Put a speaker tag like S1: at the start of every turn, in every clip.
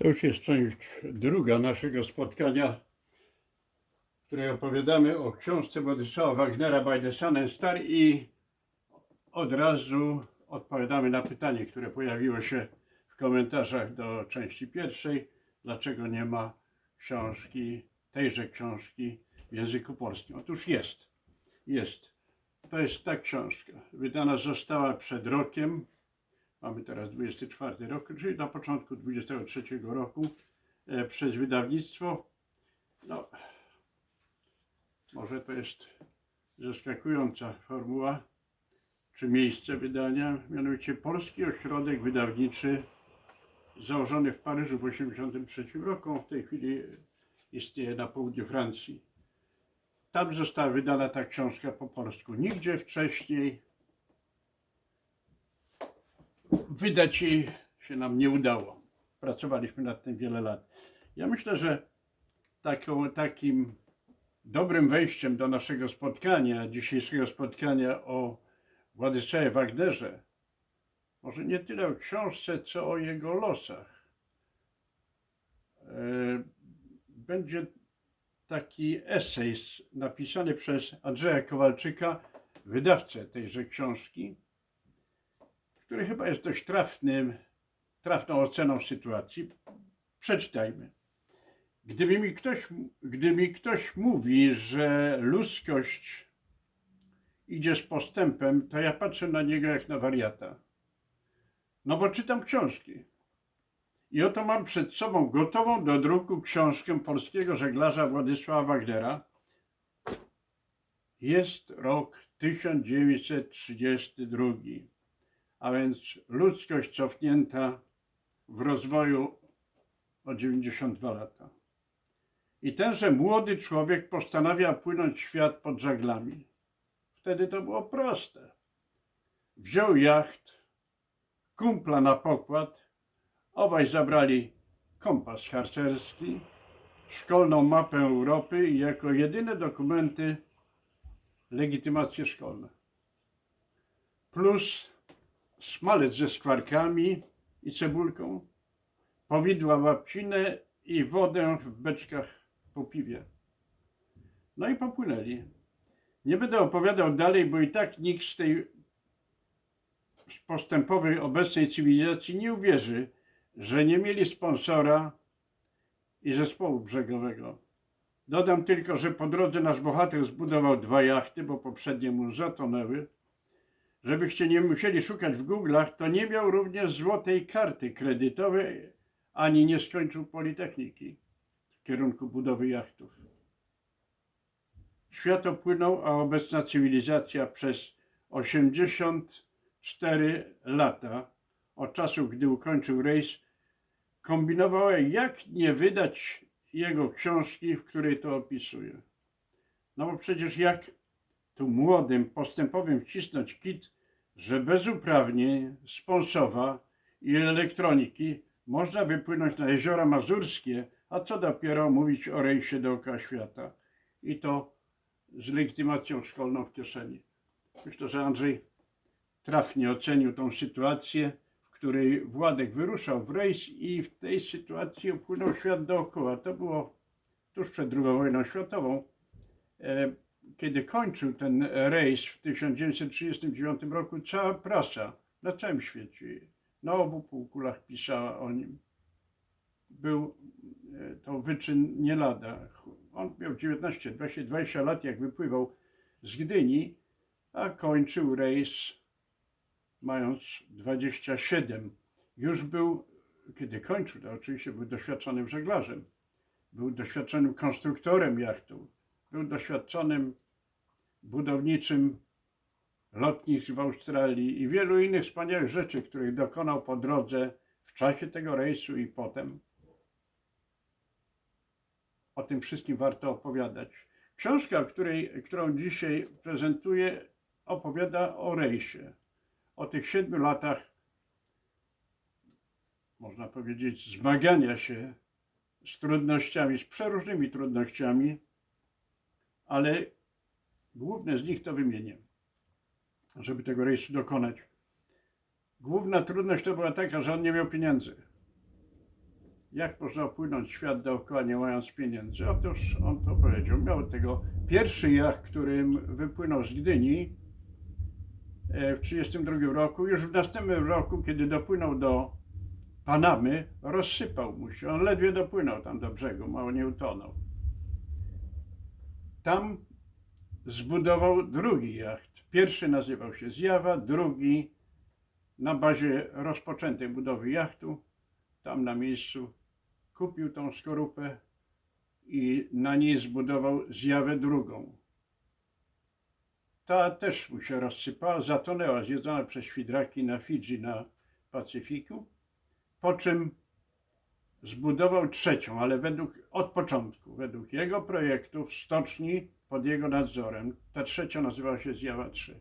S1: To już jest część druga naszego spotkania, w której opowiadamy o książce Władysława Wagnera by the Sun and Star i od razu odpowiadamy na pytanie, które pojawiło się w komentarzach do części pierwszej. Dlaczego nie ma książki, tejże książki w języku polskim? Otóż jest. Jest. To jest ta książka. Wydana została przed rokiem. Mamy teraz 24 rok, czyli na początku 23 roku e, przez wydawnictwo. No, może to jest zaskakująca formuła czy miejsce wydania, mianowicie Polski Ośrodek Wydawniczy założony w Paryżu w 1983 roku, w tej chwili istnieje na południu Francji. Tam została wydana ta książka po polsku. Nigdzie wcześniej wydać się nam nie udało. Pracowaliśmy nad tym wiele lat. Ja myślę, że taką, takim dobrym wejściem do naszego spotkania, dzisiejszego spotkania o Władysławie Wagnerze, może nie tyle o książce, co o jego losach, e, będzie taki esej napisany przez Andrzeja Kowalczyka, wydawcę tejże książki, który chyba jest dość trafnym, trafną oceną sytuacji. Przeczytajmy. Gdyby mi ktoś, gdy mi ktoś mówi, że ludzkość idzie z postępem, to ja patrzę na niego jak na wariata. No bo czytam książki. I oto mam przed sobą gotową do druku książkę polskiego żeglarza Władysława Wagnera. Jest rok 1932 a więc ludzkość cofnięta w rozwoju o 92 lata. I tenże młody człowiek postanawia płynąć świat pod żaglami. Wtedy to było proste. Wziął jacht, kumpla na pokład, obaj zabrali kompas harcerski, szkolną mapę Europy i jako jedyne dokumenty legitymacje szkolne. Plus smalec ze skwarkami i cebulką, powidła babcinę i wodę w beczkach po piwie. No i popłynęli. Nie będę opowiadał dalej, bo i tak nikt z tej postępowej obecnej cywilizacji nie uwierzy, że nie mieli sponsora i zespołu brzegowego. Dodam tylko, że po drodze nasz bohater zbudował dwa jachty, bo poprzednie mu zatonęły żebyście nie musieli szukać w Google'ach, to nie miał również złotej karty kredytowej, ani nie skończył Politechniki w kierunku budowy jachtów. Świat opłynął, a obecna cywilizacja przez 84 lata, od czasu, gdy ukończył rejs, kombinowała, jak nie wydać jego książki, w której to opisuje. No bo przecież jak tu młodym, postępowym wcisnąć kit, że bez uprawnień, sponsowa i elektroniki można wypłynąć na jeziora mazurskie, a co dopiero mówić o rejsie dookoła świata. I to z legitymacją szkolną w kieszeni. Myślę, że Andrzej trafnie ocenił tą sytuację, w której Władek wyruszał w rejs i w tej sytuacji opłynął świat dookoła. To było tuż przed II wojną światową. Kiedy kończył ten rejs w 1939 roku, cała prasa na całym świecie, na obu półkulach pisała o nim. Był e, to wyczyn nie lada. On miał 19, 20, 20 lat, jak wypływał z Gdyni, a kończył rejs mając 27. Już był, kiedy kończył, to oczywiście był doświadczonym żeglarzem. Był doświadczonym konstruktorem jachtu był doświadczonym budowniczym lotnisk w Australii i wielu innych wspaniałych rzeczy, których dokonał po drodze w czasie tego rejsu i potem. O tym wszystkim warto opowiadać. Książka, której, którą dzisiaj prezentuję, opowiada o rejsie, o tych siedmiu latach, można powiedzieć, zmagania się z trudnościami, z przeróżnymi trudnościami, ale główne z nich to wymienię, żeby tego rejsu dokonać. Główna trudność to była taka, że on nie miał pieniędzy. jak można opłynąć świat dookoła nie mając pieniędzy? Otóż on to powiedział. Miał tego pierwszy jacht, którym wypłynął z Gdyni e, w 1932 roku. Już w następnym roku, kiedy dopłynął do Panamy, rozsypał mu się. On ledwie dopłynął tam do brzegu, mało nie utonął. Tam zbudował drugi jacht. Pierwszy nazywał się Zjawa, drugi na bazie rozpoczętej budowy jachtu, tam na miejscu kupił tą skorupę i na niej zbudował zjawę drugą. Ta też mu się rozsypała, zatonęła, zjedzona przez świdraki na Fidżi na Pacyfiku, po czym zbudował trzecią, ale według, od początku, według jego projektu w stoczni pod jego nadzorem. Ta trzecia nazywała się Zjawa 3.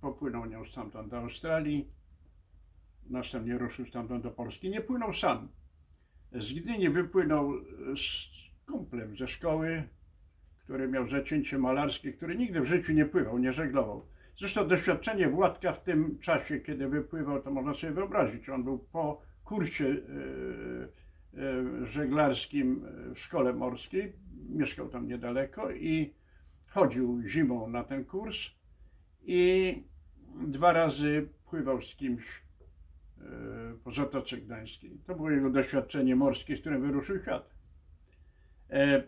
S1: Popłynął nią stamtąd do Australii, następnie ruszył stamtąd do Polski. Nie płynął sam. Z Gdyni wypłynął z kumplem ze szkoły, który miał zacięcie malarskie, który nigdy w życiu nie pływał, nie żeglował. Zresztą doświadczenie Władka w tym czasie, kiedy wypływał, to można sobie wyobrazić. On był po kursie e, e, żeglarskim w szkole morskiej, mieszkał tam niedaleko i chodził zimą na ten kurs i dwa razy pływał z kimś e, po Zatoce Gdańskiej. To było jego doświadczenie morskie, z którym wyruszył świat. E,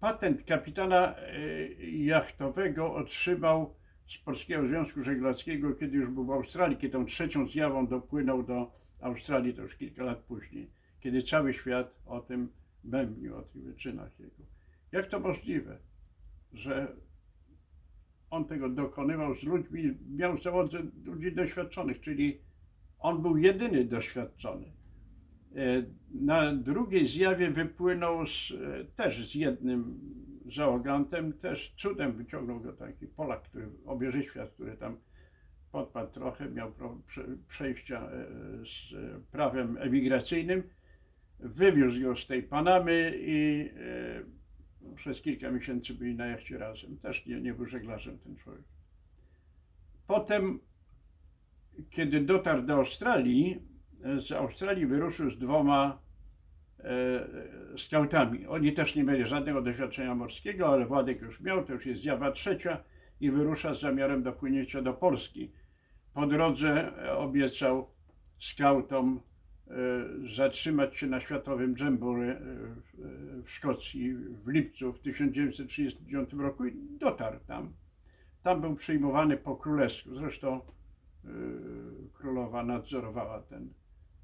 S1: Patent kapitana e, jachtowego otrzymał z Polskiego Związku Żeglarskiego, kiedy już był w Australii, kiedy tą trzecią zjawą dopłynął do Australii, to już kilka lat później, kiedy cały świat o tym bębnił, o tych wyczynach jego. Jak to możliwe, że on tego dokonywał z ludźmi, miał załodze ludzi doświadczonych, czyli on był jedyny doświadczony. E, Na drugiej zjawie wypłynął z, e, też z jednym załogantem, też cudem wyciągnął go taki Polak, który obieży świat, który tam podpadł trochę, miał przejścia e, z prawem emigracyjnym, wywiózł go z tej Panamy i e, przez kilka miesięcy byli na jachcie razem. Też nie, nie był żeglarzem ten człowiek. Potem, kiedy dotarł do Australii, e, z Australii wyruszył z dwoma skautami. Oni też nie mieli żadnego doświadczenia morskiego, ale Władek już miał, to już jest zjawa trzecia i wyrusza z zamiarem dopłynięcia do Polski. Po drodze e, obiecał skautom e, zatrzymać się na światowym dżemborze e, w- w Szkocji w lipcu w 1939 roku i dotarł tam. Tam był przyjmowany po królewsku. Zresztą e, królowa nadzorowała ten,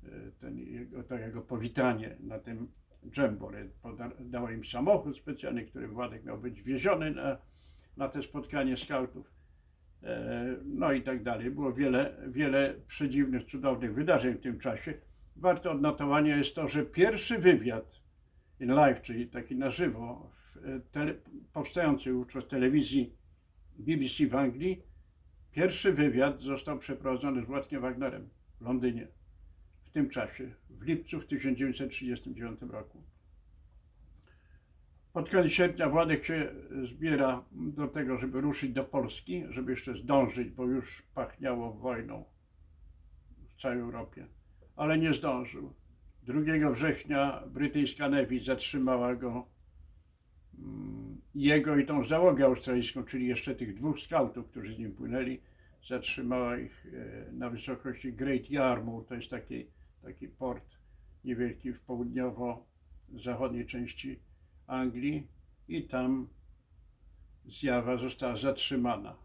S1: e, ten jego, to jego powitanie na tym. Poda- Dała im samochód specjalny, którym Władek miał być wieziony na, na te spotkanie skautów. E, No i tak dalej. Było wiele, wiele przedziwnych, cudownych wydarzeń w tym czasie. Warto odnotowania jest to, że pierwszy wywiad in live, czyli taki na żywo, e, tele, powstający wówczas telewizji BBC w Anglii, pierwszy wywiad został przeprowadzony z Władkiem Wagnerem w Londynie w tym czasie, w lipcu w 1939 roku. Pod koniec sierpnia Władek się zbiera do tego, żeby ruszyć do Polski, żeby jeszcze zdążyć, bo już pachniało wojną w całej Europie. Ale nie zdążył. 2 września brytyjska Navy zatrzymała go, mm, jego i tą załogę australijską, czyli jeszcze tych dwóch skautów, którzy z nim płynęli, zatrzymała ich e, na wysokości Great Yarmouth, to jest taki, taki port niewielki w południowo-zachodniej części Anglii i tam zjawa została zatrzymana.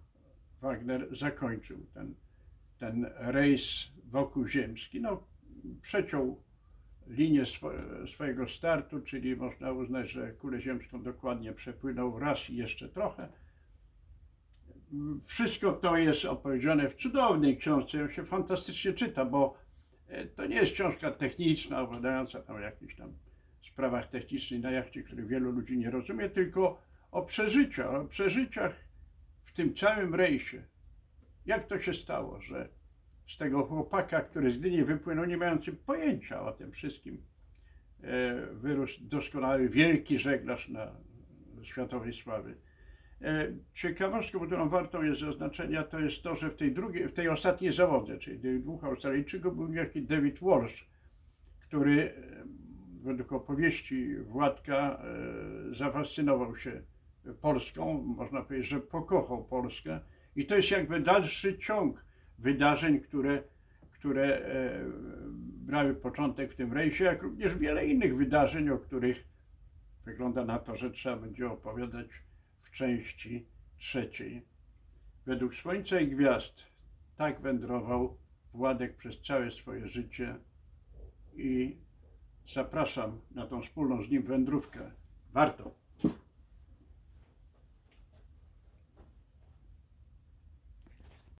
S1: Wagner zakończył ten, ten rejs wokół ziemski. No, przeciął linię swo, swojego startu, czyli można uznać, że kulę ziemską dokładnie przepłynął raz i jeszcze trochę. Wszystko to jest opowiedziane w cudownej książce, ją się fantastycznie czyta, bo e, to nie jest książka techniczna, opowiadająca tam o jakichś tam sprawach technicznych na jachcie, których wielu ludzi nie rozumie, tylko o przeżyciach, o przeżyciach w tym całym rejsie. Jak to się stało, że z tego chłopaka, który z Gdyni wypłynął, nie mający pojęcia o tym wszystkim, e, wyrósł doskonały, wielki żeglarz na światowej sławy. E, Ciekawostką, którą warto jest zaznaczenia, to jest to, że w tej drugiej, w tej ostatniej zawodze, czyli dwóch Australijczyków, był jaki David Walsh, który e, według opowieści Władka e, zafascynował się Polską, można powiedzieć, że pokochał Polskę i to jest jakby dalszy ciąg wydarzeń, które, które e, brały początek w tym rejsie, jak również wiele innych wydarzeń, o których wygląda na to, że trzeba będzie opowiadać w części trzeciej. Według Słońca i Gwiazd tak wędrował Władek przez całe swoje życie i zapraszam na tą wspólną z nim wędrówkę. Warto.